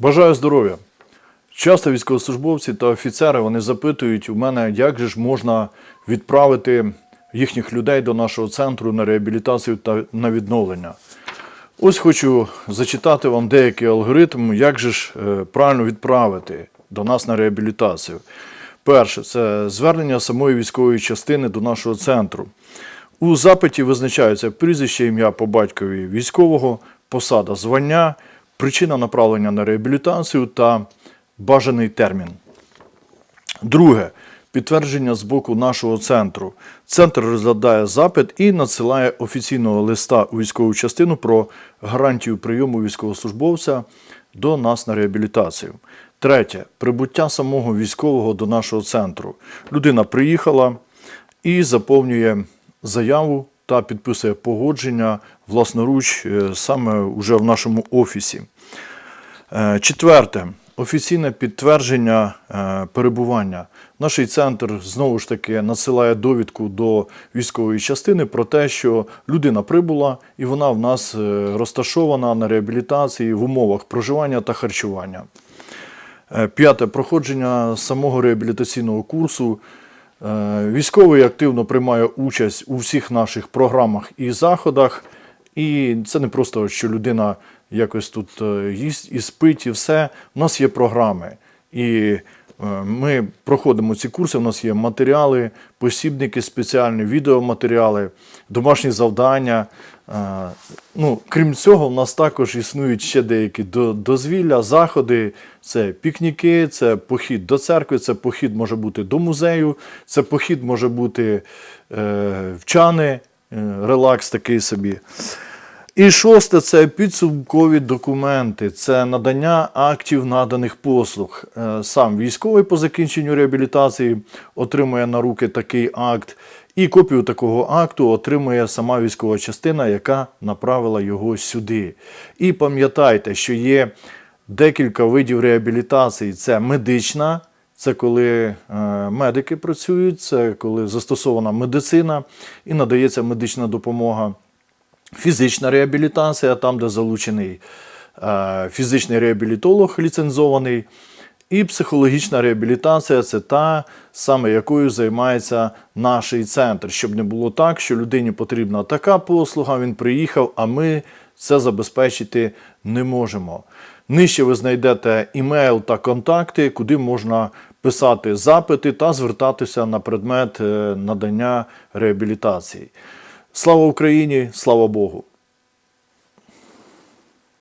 Бажаю здоров'я. Часто військовослужбовці та офіцери вони запитують у мене, як же ж можна відправити їхніх людей до нашого центру на реабілітацію та на відновлення. Ось хочу зачитати вам деякий алгоритм, як же ж е, правильно відправити до нас на реабілітацію. Перше, це звернення самої військової частини до нашого центру. У запиті визначаються прізвище, ім'я по батькові військового, посада, звання, причина направлення на реабілітацію та бажаний термін. Друге. Підтвердження з боку нашого центру. Центр розглядає запит і надсилає офіційного листа у військову частину про гарантію прийому військовослужбовця до нас на реабілітацію. Третє. Прибуття самого військового до нашого центру. Людина приїхала і заповнює заяву та підписує погодження власноруч е, саме уже в нашому офісі. Е, Четверте. Офіційне підтвердження е, перебування. Наш центр знову ж таки надсилає довідку до військової частини про те, що людина прибула і вона в нас розташована на реабілітації в умовах проживання та харчування. П'яте проходження самого реабілітаційного курсу. Е, Військовий активно приймає участь у всіх наших програмах і заходах. І це не просто, що людина якось тут е, їсть і спить, і все. У нас є програми. І е, ми проходимо ці курси, у нас є матеріали, посібники спеціальні, відеоматеріали, домашні завдання. Ну, крім цього, у нас також існують ще деякі дозвілля, заходи. Це пікніки, це похід до церкви, це похід може бути до музею, це похід може бути е, в чани, е, релакс такий собі. І шосте це підсумкові документи, це надання актів наданих послуг. Е, Сам військовий по закінченню реабілітації отримує на руки такий акт, і копію такого акту отримує сама військова частина, яка направила його сюди. І пам'ятайте, що є декілька видів реабілітації: це медична. Це коли е, медики працюють, це коли застосована медицина і надається медична допомога фізична реабілітація, там, де залучений е, фізичний реабілітолог ліцензований, і психологічна реабілітація це та саме якою займається наш центр, щоб не було так, що людині потрібна така послуга, він приїхав, а ми це забезпечити не можемо. Нижче ви знайдете імейл та контакти, куди можна писати запити та звертатися на предмет е, надання реабілітації. Слава Україні, слава Богу!